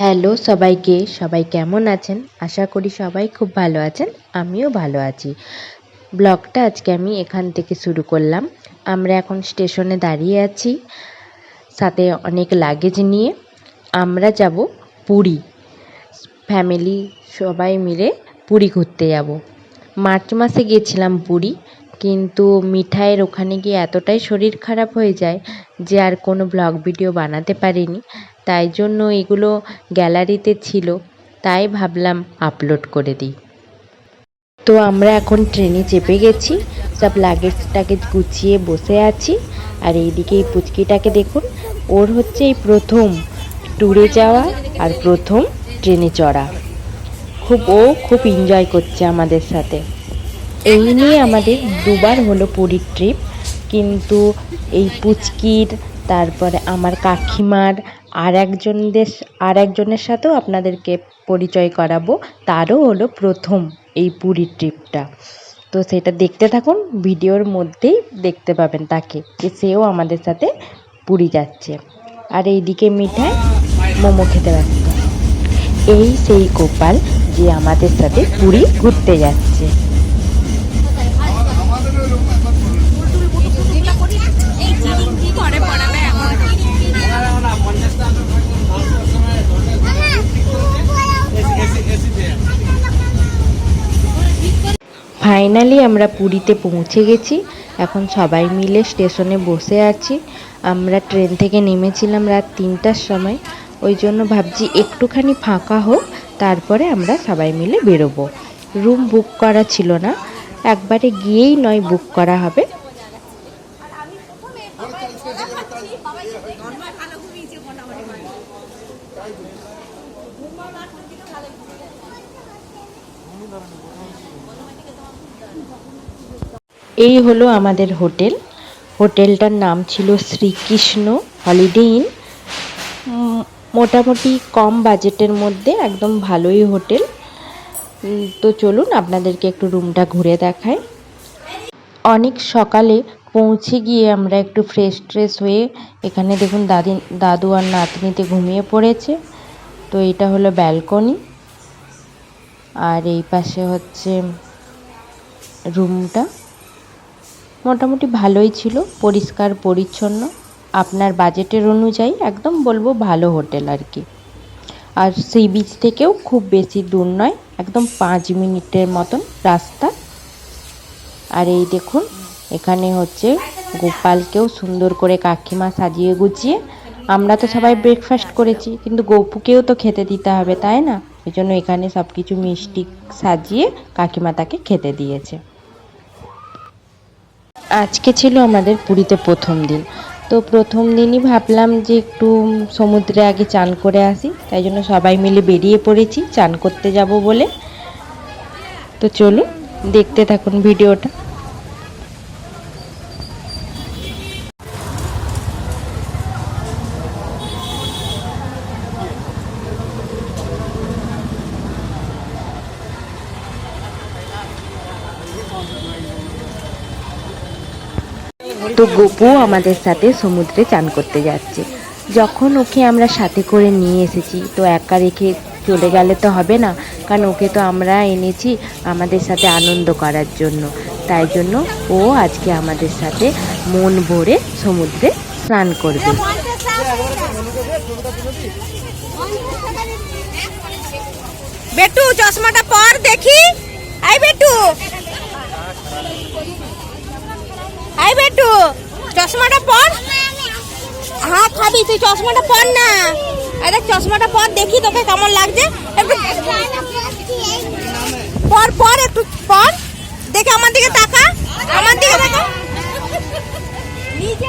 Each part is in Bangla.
হ্যালো সবাইকে, সবাই কেমন আছেন? আশা করি সবাই খুব ভালো আছেন, আমিও ভালো আছি। ব্লগটা আজকে আমি এখান থেকে শুরু করলাম। আমরা এখন স্টেশনে দাঁড়িয়ে আছি, সাথে অনেক লাগেজ নিয়ে। আমরা যাব পুরী। ফ্যামিলি সবাই মিলে পুরী ঘুরতে যাব। মার্চ মাসে গিয়েছিলাম পুরী, কিন্তু মিঠাইয়ের ওখানে গিয়ে এতটাই শরীর খারাপ হয়ে যায় যে আর কোনো ব্লগ ভিডিও বানাতে পারিনি। তাই জন্য এগুলো গ্যালারিতে ছিল, তাই ভাবলাম আপলোড করে দিই। তো আমরা এখন ট্রেনে চেপে গেছি, সব লাগেজ টাগেজ গুছিয়ে বসে আছি, আর এইদিকে এই পুচকিটাকে দেখুন, ওর হচ্ছে এই প্রথম ট্যুরে যাওয়া আর প্রথম ট্রেনে চড়া। খুব, ও খুব এনজয় করছে আমাদের সাথে। এই নিয়ে আমাদের দুবার হলো পুরীর ট্রিপ কিন্তু এই পুচকির, তারপরে আমার কাকিমার আর একজনদের, আর একজনের সাথেও আপনাদেরকে পরিচয় করাবো। তারও হলো প্রথম এই পুরীর ট্রিপটা। তো সেটা দেখতে থাকুন, ভিডিওর মধ্যেই দেখতে পাবেন তাকে, যে সেও আমাদের সাথে পুরী যাচ্ছে। আর এইদিকে মিঠাই মোমো খেতে ব্যস্ত এই সেই গোপাল যে আমাদের সাথে পুরী ঘুরতে যাচ্ছে ঘরে পড়াবে এখন ফাইনালি আমরা পুরীতে পৌঁছে গেছি। এখন সবাই মিলে স্টেশনে বসে আছি। আমরা ট্রেন থেকে নেমেছিলাম রাত তিনটার সময়। ওই জন্য ভাবছি একটুখানি ফাঁকা হোক, তারপরে আমরা সবাই মিলে বেরোবো। রুম বুক করা ছিল না। একবারে গিয়েই নয়, বুক করা হবে। এই হলো আমাদের হোটেল। হোটেলটার নাম ছিল শ্রীকৃষ্ণ হলিডে ইন। মোটামুটি কম বাজেটের মধ্যে একদম ভালোই হোটেল। তো চলুন আপনাদেরকে একটু রুমটা ঘুরে দেখাই। অনেক সকালে পৌঁছে গিয়ে আমরা একটু ফ্রেশ ট্রেশ হয়ে এখানে দেখুন দাদি, দাদু আর নাতনিতে ঘুমিয়ে পড়েছে। তো এটা হলো ব্যালকনি। আর এই পাশে হচ্ছে রুমটা। মোটামুটি ভালোই ছিল, পরিষ্কার, পরিচ্ছন্ন। আপনার বাজেটের অনুযায়ী একদম বলব ভালো হোটেল আর কি। আর সি বিচ থেকেও খুব বেশি দূর নয়, একদম পাঁচ মিনিটের মতন রাস্তা। আর এই দেখুন, এখানে হচ্ছে গোপালকেও সুন্দর করে কাকিমা সাজিয়ে গুছিয়ে। আমরা তো সবাই ব্রেকফাস্ট করেছি, কিন্তু গপুকেও তো খেতে দিতে হবে, তাই না? ওই জন্য এখানে সব কিছু মিষ্টি সাজিয়ে কাকিমা তাকে খেতে দিয়েছে। আজকে ছিল আমাদের পুরীতে প্রথম দিন। তো প্রথম দিনই ভাবলাম যে একটু সমুদ্রে আগে চান করে আসি, তাই জন্য সবাই মিলে বেরিয়ে পড়েছি, চান করতে যাব বলে। তো চলুন, দেখতে থাকুন ভিডিওটা। তো গোপু আমাদের সাথে সমুদ্রে চান করতে যাচ্ছে। যখন ওকে আমরা সাথে করে নিয়ে এসেছি, তো একা রেখে চলে গেলে তো হবে না, কারণ ওকে তো আমরা এনেছি আমাদের সাথে আনন্দ করার জন্য। তাই জন্য ও আজকে আমাদের সাথে মন ভরে সমুদ্রে স্নান করবে। বেটু, চশমাটা পর দেখি। আই বেটু। আই বেটু, চশমাটা পর। হ্যাঁ খাবি, তুই চশমাটা পর না। আরে চশমাটা পর, দেখি তোকে কেমন লাগছে। পর পর, একটু পর। দেখে আমার দিকে তাকা। আমার দিকে তাকা। নিজে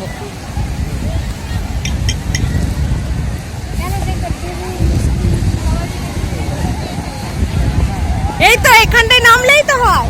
এই তো এখানটায় নামলেই তো হয়।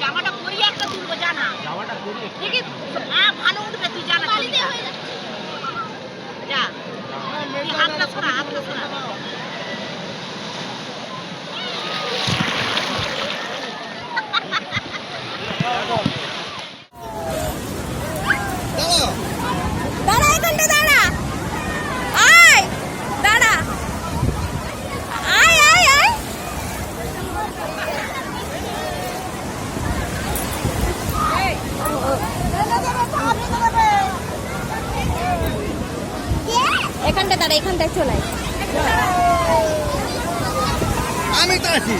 জামাটা পরিয়ে একটা তুলবো জানা জামাটা পরিয়ে ঠিকই হ্যাঁ ভালো উঠবে তুই জানা যা তুই হাতটা সরা হাতটা সরা এখানটা তারা এখানটায় চলে আমি তো আছি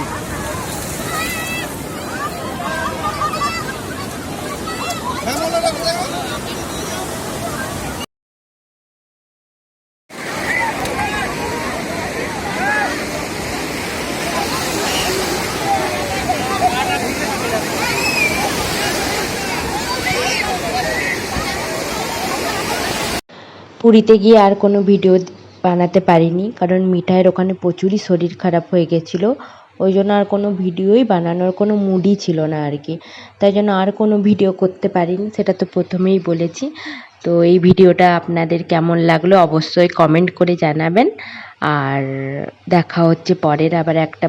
পুরীতে গিয়ে আর কোনো ভিডিও বানাতে পারিনি, কারণ মিঠাইয়ের ওখানে প্রচুরই শরীর খারাপ হয়ে গেছিল। ওই জন্য আর কোনো ভিডিওই বানানোর কোনো মুডই ছিল না আর কি। তাই জন্য আর কোনো ভিডিও করতে পারিনি, সেটা তো প্রথমেই বলেছি। তো এই ভিডিওটা আপনাদের কেমন লাগল অবশ্যই কমেন্ট করে জানাবেন। আর দেখা হচ্ছে পরের আবার একটা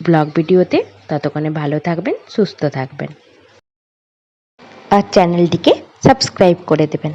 ব্লগ ভিডিওতে। ততক্ষণে ভালো থাকবেন, সুস্থ থাকবেন। আর চ্যানেলটিকে সাবস্ক্রাইব করে দেবেন।